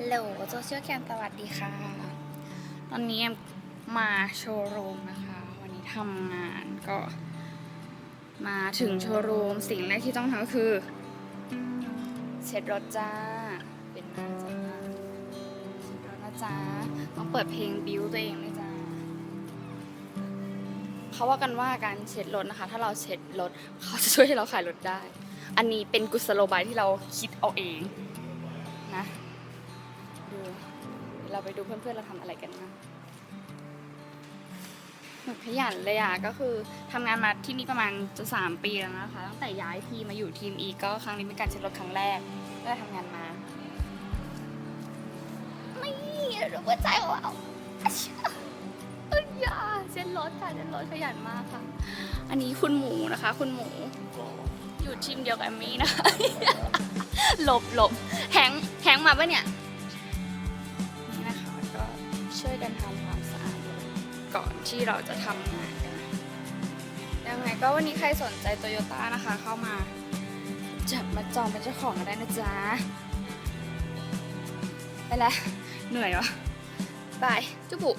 ฮัลโหลโซเชียลแคมสวัสดีค่ะ ตอนนี้แอมมาโชว์รูมนะคะ วันนี้ทำงานก็ มาถึงโชว์รูมสิ่งแรกที่ต้องทำก็คือ เช็ดรถจ้า เป็นหน้าจ้าเช็ดรถนะจ้าต้องเปิดเพลงบิวตัวเองเลยจ้าเขาว่ากันว่าการเช็ดรถนะคะ ถ้าเราเช็ดรถเขาจะช่วยให้เราขายรถได้ อันนี้เป็นกุศโลบายที่เราคิดเอาเองนะ เราไปดูเพื่อนๆเราทำอะไรกันนะหนูขยันเลยอะก็คือทำงานมาที่นี่ประมาณจะสามปีแล้วนะคะ ตั้งแต่ย้ายทีมมาอยู่ทีมอีก็ครั้งนี้เป็นการเช็ดรถครั้งแรกก็ได้ทำงานมา ไม่รู้ว่าใจของเราอะเอ้ยย่าเช็ดรถค่ะเช็ดรถขยันมากค่ะ อันนี้คุณหมูนะคะ คุณหมูอยู่ทีมเดียวกับแอมมี่นะคะหลบหลบแฮงแฮงมาปะเนี่ย ช่วยกันทำความสะอาดก่อนที่เราจะทำงานกันยังไงก็วันนี้ใครสนใจโตโยต้านะคะเข้ามาจับมาจองเป็นเจ้าของกันได้นะจ๊ะ ไปแล้วเหนื่อยวะบาย จุบุ